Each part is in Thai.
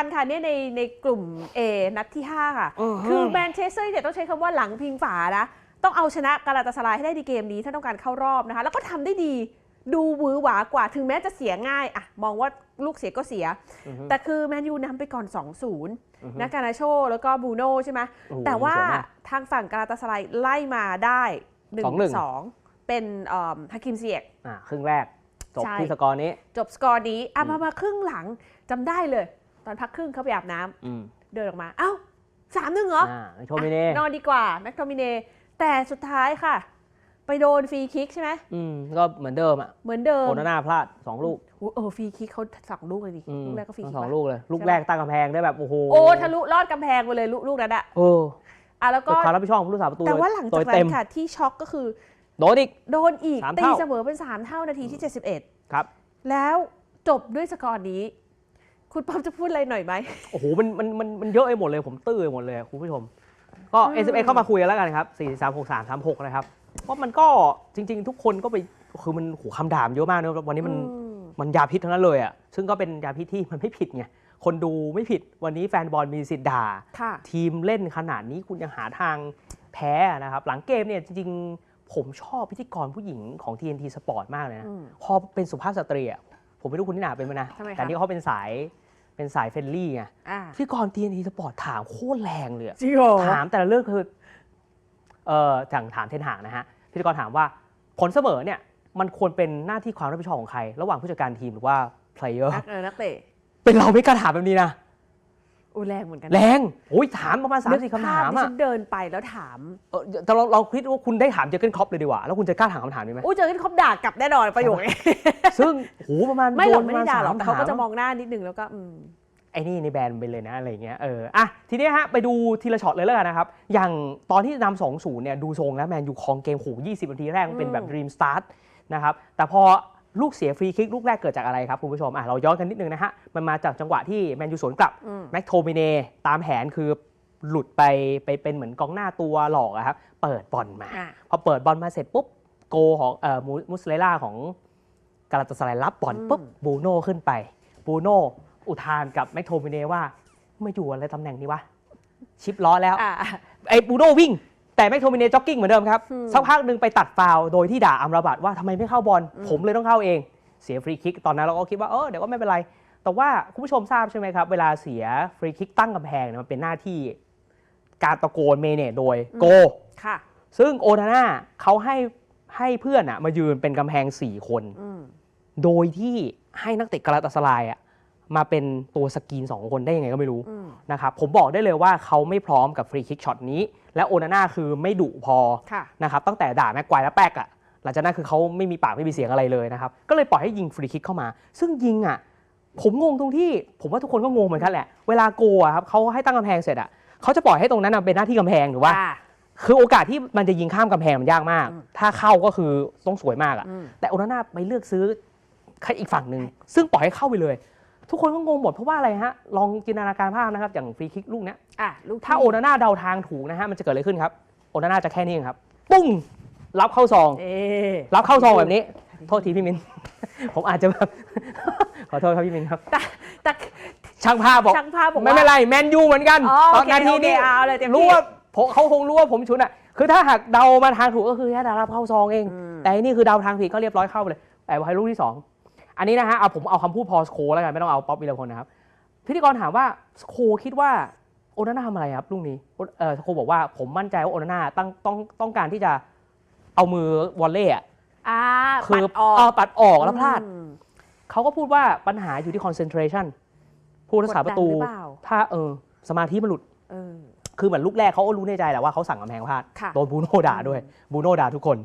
กันค่ะเนี่ยในในกลุ่ม A นัดที่ 5 ค่ะ อือฮึคือแมนเชสเตอร์เนี่ยต้องใช้คำว่าหลังพิงฝานะ ต้องเอาชนะกาลาตาสลายให้ได้ในเกมนี้ถ้าต้องการเข้ารอบนะคะ แล้วก็ทำได้ดีดูหวือหวากว่าถึงแม้จะเสียง่ายอะมองว่าลูกเสียก็เสีย อือฮึ แต่คือแมนยูนำไปก่อน2-0อือฮึนะการนาโชแล้วก็บูโนใช่ไหมโอ้โหแต่ว่าสยมกทางฝั่งกาลาตาสลายไล่มาได้1 2-1 2เป็นเอิ่มฮาคิมเซียก อ่าครึ่งแรกจบใช่ ที่สกอร์นี้ จบสกอร์นี้อะอืมมามาครึ่งหลังจำได้เลยต อนพักครึ่งเขาไปอาบน้ำอืมเดินออกมา เอ้าสามหนึ่งเหรอ อ่าโชมิเน่อะนอนดีกว่าแม็กโทมิเนแต่สุดท้ายค่ะ ไปโดนฟรีคิกใช่ไหมอืมก็เหมือนเดิมอะเหมือนเดิมโอนาน่าพลาด2ลูกอุ๊ยเออฟรีคิกเขาสองลูกเลยดิอืมลูกแรกก็ฟรีคิกสองปะ ลูกเลย ลูกใช่ไหมแรกตั้งกำแพงได้แบบโอ้โหโอ้ทะลุลอดกำแพงไปเลยลูกลูกนั้นอะเอออะแล้วก็ก็ความรับผิดชอบของผู้รักษาประตูแต่ว่าหลังโดจากยนั้เต็มนค่ะ ที่ช็อกก็คือ โดนอีก โดนอีกสามตีเท่าเสมอเป็น 3 เท่านาทีที่ 71 ครับ แล้วจบด้วยสกอร์นี้ คุณป๊อปจะพูดอะไรหน่อยไหม โอ้โห มัน มัน มันมันเยอะไปหมดเลย ผมตื้อไปหมดเลยอะคุณผู้ชม ก็อืม S M S เข้ามาคุยกันแล้วกันครับ 4 3 6 3 3 6 นะครับ เพราะมันก็จริง ๆ ทุกคนก็ไป คือมันโหคำด่ามเยอะมากนะวันนี้มัน อืม มันยาพิษทั้งนั้นเลยอะ ซึ่งก็เป็นยาพิษที่มันไม่ผิดไง คนดูไม่ผิด วันนี้แฟนบอลมีสิทธิ์ด่า ค่ะ ทีมเล่นขนาดนี้คุณยังหาทางแพ้นะครับ หลังเกมเนี่ยจริงๆ ผมชอบพิธีกรผู้หญิงของ TNT Sport มากเลยนะ อืมพอเป็นสุภาพสตรีอะผมไม่รู้คุณนิน่าเป็นไหมนะ ทำไมคะ แต่นี่เขาเป็นสาย เป็นสายเฟรนลี่ไงอ่าพิธีกร TNT Sport ถามโคตรแรงเลยอะ จริงเหรอ ถามแต่ละเรื่องคือเอ่ออย่างถามเทนหางนะฮะพิธีกรถามว่าผลเสมอเนี่ยมันควรเป็นหน้าที่ความรับผิดชอบของใคร ระหว่างผู้จัดการทีมหรือว่าเพลเยอร์นักเออนักเตะเป็นเราไม่กล้าถามแบบนี้นะ อูแรงเหมือนกันแรงโอ้ยถามประมาณสามสี่คำถามนึกภพอะที่ฉันเดินไปแล้วถามเออแต่เราเราคิดว่าคุณได้ถามเจอร์เกนครอปเลยดีกว่า แล้วคุณจะกล้าถามคำถามนี้ไหมอู้เจอกันครบด่ากลับแน่นอนประโยคนี้ซึ่งโหประมาณไม่หรอกโนไม่ได้ด่าหรอกปแต่ระเขาณก็จะสมองหน้านิดนึงแล้วก็อืมไอ้นี่ในแบรนด์มันไปเลยนะอะไรอย่างเงี้ยเอออะทีนี้ฮะไปดูทีละช็อตเลยแล้วกันนะครับ อย่างตอนที่นำสองศูนย์เนี่ยดูทรงแล้วแมนยูครองเกมโห20นาทีแรกมันเป็นแบบอืมด e ีมสตาร์ทนะครับแต่พอ ลูกเสียฟรีคิกลูกแรกเกิดจากอะไรครับคุณผู้ชมอะเราย้อนกันนิดนึงนะฮะ มันมาจากจังหวะที่แมนยูสวนกลับอืมแม็กโทมิเนตามแผนคือหลุดไปไปเป็นเหมือนกองหน้าตัวหลอกอะครับ เปิดบอลมาอะพอเปิดบอลมาเสร็จปุ๊บโกของเอ่อมูมุสเลล่าของกาลาตาสไลรับบอลปุ๊บบูโน่ขึ้นไปบูโน่อุทานกับแม็กโทมิเนว่าไม่อยู่อะไรตำแหน่งนี้วะชิปล้อแล้วอะไอ้บูโน่วิ่ง แต่แม็กโทมิเนจ็อกกิ้งเหมือนเดิมครับอืมสักพักหนึ่งไปตัดฟาวล์โดยที่ด่าอัมราบัตว่าทำไมไม่เข้าบอลอืมผมเลยต้องเข้าเอง เสียฟรีคิกตอนนั้นเราก็คิดว่าเออเดี๋ยวก็ไม่เป็นไร แต่ว่าคุณผู้ชมทราบใช่ไหมครับ เวลาเสียฟรีคิกตั้งกำแพงเนี่ยมันเป็นหน้าที่ การตะโกนเมเนตโดยโกค่ะ ซึ่งโอนาน่าเขาให้ให้เพื่อนอะมายืนเป็นกำแพง4คนอืมโดยที่ให้นักเตะกาลาตาสลายอะ มาเป็นตัวสกรีน 2 คนได้ยังไงก็ไม่รู้อืมนะครับผมบอกได้เลยว่าเขาไม่พร้อมกับฟรีคิกช็อตนี้ และโอนาน่าคือไม่ดุพอค่ะนะครับตั้งแต่ด่าแม็กควายและแป๊กอะหลังจากนั้นคือเขาไม่มีปากไม่มีเสียงอะไรเลยนะครับก็เลยปล่อยให้ยิงฟรีคิกเข้ามา ซึ่งยิงอะผมงงตรงที่ ผมว่าทุกคนก็งงเหมือนกันแหละเวลาโกอะครับเขาให้ตั้งกำแพงเสร็จอะเขาจะปล่อยให้ตรงนั้นอะเป็นหน้าที่กำแพงหรือว่าอะคือโอกาสที่มันจะยิงข้ามกำแพงมันยากมากอืมถ้าเข้าก็คือต้องสวยมากอะอืมแต่โอนาน่าไปเลือกซื้ออีกฝั่งหนึ่งซึ่งปล่อยให้เข้าไปเลย ทุกคนก็งงหมดเพราะว่าอะไรฮะ ลองจินตนาการภาพนะครับ อย่างฟรีคิกลูกเนี้ยอะลูกถ้าโอนาน่าเดาทางถูกนะฮะมันจะเกิดอะไรขึ้นครับ โอนาน่าจะแค่นี้เองครับ ปุ้ง รับเข้าซอง เอ๊ะรับเข้าซองแบบนี้ โทษทีพี่มิน ผมอาจจะแบบ ขอโทษครับพี่มินครับ แต่แต่ช่างภาพบอก ช่างภาพบอกว่าไม่เป็นไรแมนยูเหมือนกันอ๋อตโออนเคนาทีนี้โอเคเอาเลยเต็มที่รู้ว่าผมเขาคงรู้ว่าผมชุนอะ คือถ้าหากเดามาทางถูกก็คือแค่เดารับเข้าซองเอง อืม แต่อันนี่คือเดาทางผิดก็เรียบร้อยเข้าไปเลยแต่ว่าให้ลูกที่สอง อันนี้นะฮะเอาผมเอาคำพูดพอสโคแล้วกันไม่ต้องเอาป๊อปวิลพลนะครับพิธีกรถามว่าสโคคิดว่าโอนาน่าทำอะไรครับลูกนี้เออสโคบอกว่าผมมั่นใจว่าโอนาน่าตั้งต้องต้องการที่จะเอามือวอลเล่อะอ่าคือปัดออกเออปัดออกแล้วพลาดอืมเขาก็พูดว่าปัญหาอยู่ที่ concentration ผู้รักษาประตูกดดันหรือเปล่าถ้าเออสมาธิมันหลุดเออคือเหมือนลูกแรกเขาก็รู้ในใจแหละว่าเขาสั่งกำแพงพลาดค่ะโดนบูโน่ด่าด้วยบูโน่ด่าทุกคน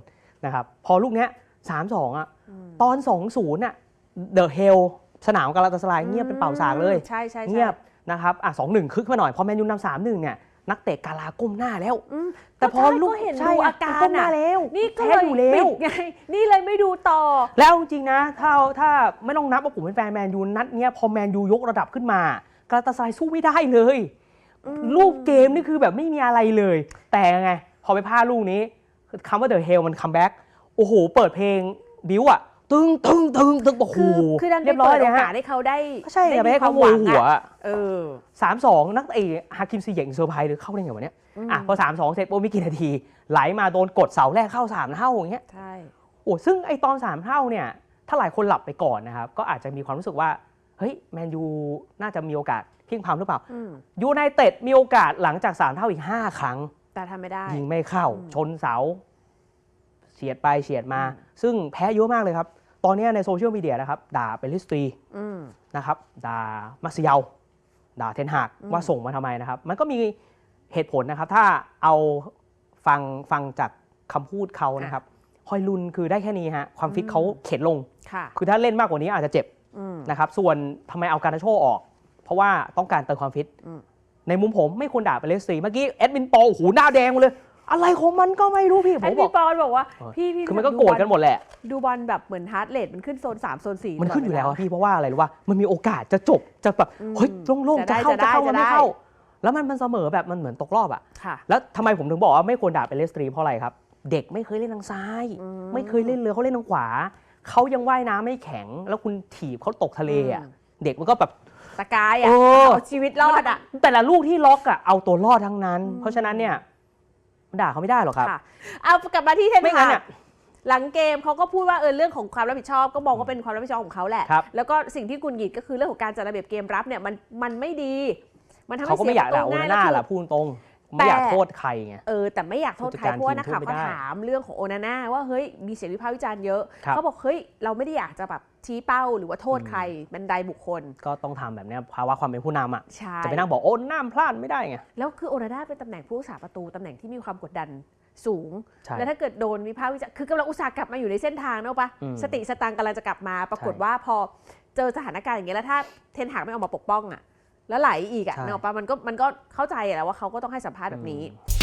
นะครับพอลูกเนี้ยสามสองอะมตอนสองศูนย์อะ เดอะเฮลสนามกาลาตาสลายเงียบเป็นเป่าสากเลยใช่ใช่ใช่เงียบนะครับอะสองหนึ่งคึกมาหน่อยพอแมนยูนำสามหนึ่งเนี่ยนักเตะกาลาก้มหน้าแล้วอืมแต่พอใช่ลูกก็เห็นใช่ดูอะอาการก้มหน้าอะแล้วนี่ก็แพ้เลยอยู่แล้วปิดไงนี่เลยไม่ดูต่อ แล้วจริงๆนะถ้าถ้าไม่ต้องนับว่าผมเป็นแฟนแมนยูนัดเนี้ยพอแมนยูยกระดับขึ้นมากาลาตาสลายสู้ไม่ได้เลยอืมรูปเกมนี่คือแบบไม่มีอะไรเลย แต่ไงพอไปพลาดลูกนี้คำว่าเดอะเฮลมันคัมแบ็กโอ้โห เปิดเพลงบิวอะ ตึงตึงตึงตึงโอ้โหคือคือดันไปเรียบร้อเปิยดเลโอยฮะกาสให้เขาได้ก็ใช่ไงด้ไปให้เขาโมควยมหัวอะเออ สามสองนักเอะฮาคิมซีเหย่งเซอร์ไพรส์หรือเข้าได้ไงวะเนี่ยอะพอสามสองเสร็จปุ๊บไม่กี่นาที ไหลมาโดนกดเสาแรกเข้าสามเท่าอย่างเงี้ย ใช่ โอ้ซึ่งไอตอนสามเท่าเนี่ย ถ้าหลายคนหลับไปก่อนนะครับ ก็อาจจะมีความรู้สึกว่า เฮ้ย แมนยูน่าจะมีโอกาสเพียงพำหรือเปล่า อืมยูไนเต็ดมีโอกาสหลังจากสามเท่าอีก 5 ครั้ง แต่ทำไม่ได้ ยิงไม่เข้าอืมชนเสา เฉียดไปเฉียดมาอืมซึ่งแพ้เยอะมากเลยครับ ตอนเนี้ยในโซเชียลมีเดียนะครับ ด่าเปริสตรีอืมนะครับด่ามาซิเยาด่าเทนหากอืมว่าส่งมาทำไมนะครับ มันก็มีเหตุผลนะครับ ถ้าเอาฟังฟังจากคำพูดเขานะครับฮอยลุนคือได้แค่นี้ฮะความฟิตเขาเข็นลงค่ะคือถ้าเล่นมากกว่านี้อาจจะเจ็บอืมนะครับ ส่วนทำไมเอาการนาโชออก เพราะว่าต้องการเติมความฟิตอืมในมุมผมไม่ควรด่าไปเลสซีเมื่อกี้แอดมินปอโอ้โหหน้าแดงหมดเลย อะไรของมันก็ไม่รู้พี่ผไอ้มบอพี่กปอนบอกว่า เออ พี่พี่คือมันก็โกรธกันหมดแหละ ดูบอลแบบเหมือนฮาร์ดเรทมันขึ้นโซน 3 โซน4 มันขึ้นอยู่แล้วอะพี่เพราะว่าอะไรรู้ว่ามันมีโอกาสจะจบจะแบบอืมเฮ้ยโล่งๆจะจะได้เข้าจะจะได้เข้ามันไม่จะได้เข้า แล้วมันมันเสมอแบบมันเหมือนตกรอบอะค่ะแล้วทำไมผมถึงบอกว่าไม่ควรด่าเป็นเลสตรีเพราะอะไรครับ เด็กไม่เคยเล่นทางซ้าย อื ไม่เคยเล่นเรือเขาเล่นทางขวาเขายังว่ายน้ำไม่แข็ง แล้วคุณถีบเขาตกทะเลอะอืม เด็กมันก็แบบตะกายอะโอ้เอาชีวิตรอดอะ แต่ละลูกที่ล็อกอะเอาตัวรอดทั้งนั้นอืมเพราะฉะนั้นเนี่ยมัน ด่าเขาไม่ได้หรอกครับ ค่ะเอากลับมาที่เทนไม่งั้ฮานกอะหลังเกมเขาก็พูดว่าเออเรื่องของความรับผิดชอบ ก็มองว่าเป็นความรับผิดชอบของเขาแหละ ครับแล้วก็สิ่งที่กุนหงิดก็คือเรื่องของการจัดระเบียบเกมรับเนี่ยมันมันไม่ดี มันทำให้เขาก็ไม่อยากเสีด่าประโอตูนาง่ายน่าแล้วล่ะคือพูดตรงๆ ไม่อยากแต่โทษใครไงเออแต่ไม่อยากโทษใครผู้จัดการเพราะว่านักข่าวทีมก็พูดไม่ได้ถามเรื่องของโอนาน่าว่าเฮ้ยมีเสียงวิพากษ์วิจารณ์เยอะครับเขาบอกเฮ้ยเราไม่ได้อยากจะแบบชี้เป้าหรือว่าโทษใครเป็นใดบุคคล ก็ต้องทำแบบเนี้ยภาวะความเป็นผู้นำอะใช่จะไปนั่งบอกโอ้น้ำพลาดไม่ได้ไงแล้วคือโอนาน่าเป็นตำแหน่งผู้รักษาประตูตำแหน่งที่มีความกดดันสูงใช่แล้วถ้าเกิดโดนวิพากษ์วิจารณ์คือกำลังอุตส่าห์กลับมาอยู่ในเส้นทางเนอะปะอืมสติสตังค์กำลังจะกลับมา ปรากฏใช่ว่าพอเจอสถานการณ์อย่างเงี้ยแล้วถ้าเทนหากไม่ออกมาปกป้องอะ แล้วไหลอีกอะใช่เนอะปะมันก็มันก็เข้าใจแหละว่าเขาก็ต้องให้สัมภาษณ์แบบนี้อืม